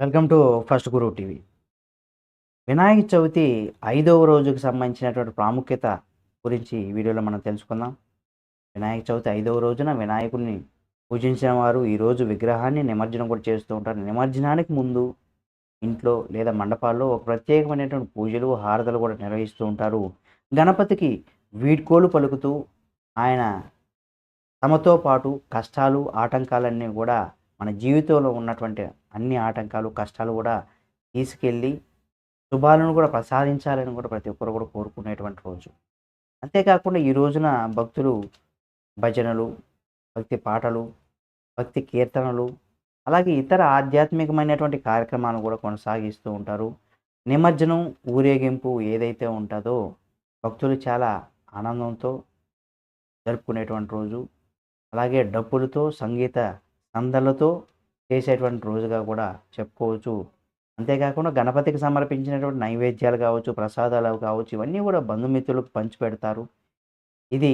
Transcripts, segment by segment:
Welcome to first Guru TV. Vinayaka Chavithi ఐదవ రోజుకి సంబంధించినటువంటి ప్రాముఖ్యత గురించి ఈ వీడియోలో మనం తెలుసుకుందాం. వినాయక చవితి ఐదవ రోజున వినాయకుడిని పూజించిన వారు ఈరోజు విగ్రహాన్ని నిమజ్జనం కూడా చేస్తూ ఉంటారు. నిమజ్జనానికి ముందు ఇంట్లో లేదా మండపాల్లో ఒక ప్రత్యేకమైనటువంటి పూజలు హారతలు కూడా నిర్వహిస్తూ ఉంటారు. గణపతికి వీడ్కోలు పలుకుతూ ఆయన తమతో పాటు కష్టాలు ఆటంకాలన్నీ కూడా మన జీవితంలో ఉన్నటువంటి అన్ని ఆటంకాలు కష్టాలు కూడా తీసుకెళ్ళి శుభాలను కూడా ప్రసాదించాలని కూడా ప్రతి ఒక్కరు కూడా కోరుకునేటువంటి రోజు. అంతేకాకుండా ఈ రోజున భక్తులు భజనలు భక్తి పాటలు భక్తి కీర్తనలు అలాగే ఇతర ఆధ్యాత్మికమైనటువంటి కార్యక్రమాలు కూడా కొనసాగిస్తూ ఉంటారు. నిమజ్జనం ఊరేగింపు ఏదైతే ఉంటుందో భక్తులు చాలా ఆనందంతో జరుపుకునేటువంటి రోజు. అలాగే డప్పులతో సంగీత సందలతో చేసేటువంటి రోజుగా కూడా చెప్పుకోవచ్చు. అంతేకాకుండా గణపతికి సమర్పించినటువంటి నైవేద్యాలు కావచ్చు ప్రసాదాలు కావచ్చు ఇవన్నీ కూడా బంధుమిత్రులకు పంచిపెడతారు ఇది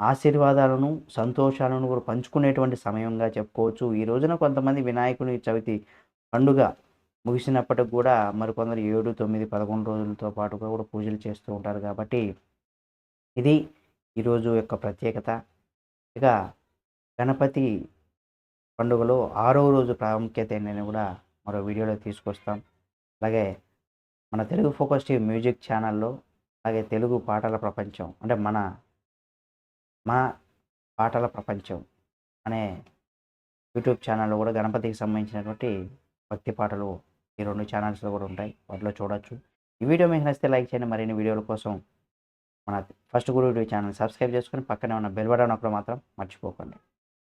ఆశీర్వాదాలను సంతోషాలను కూడా పంచుకునేటువంటి సమయంగా చెప్పుకోవచ్చు. ఈ రోజున కొంతమంది వినాయకుని చవితి పండుగ ముగిసినప్పటికి కూడా మరికొందరు ఏడు తొమ్మిది పదకొండు రోజులతో పాటుగా కూడా పూజలు చేస్తూ ఉంటారు కాబట్టి ఇది ఈరోజు యొక్క ప్రత్యేకత. ఇక గణపతి పండుగలో ఆరో రోజు ప్రాముఖ్యత ఏంటని కూడా మరో వీడియోలో తీసుకొస్తాం. అలాగే మన తెలుగు ఫోకస్ టీవీ మ్యూజిక్ ఛానల్లో అలాగే తెలుగు పాటల ప్రపంచం అంటే మన మా పాటల ప్రపంచం అనే యూట్యూబ్ ఛానల్లో కూడా గణపతికి సంబంధించినటువంటి భక్తి పాటలు ఈ రెండు ఛానల్స్లో కూడా ఉంటాయి. వాటిలో చూడొచ్చు. ఈ వీడియో మీకు నచ్చితే లైక్ చేయండి. మరిన్ని వీడియోల కోసం మన ఫస్ట్ గురు ఛానల్ సబ్స్క్రైబ్ చేసుకొని పక్కనే ఉన్న బెల్ బటన్ ఒకటి మాత్రం మర్చిపోకండి.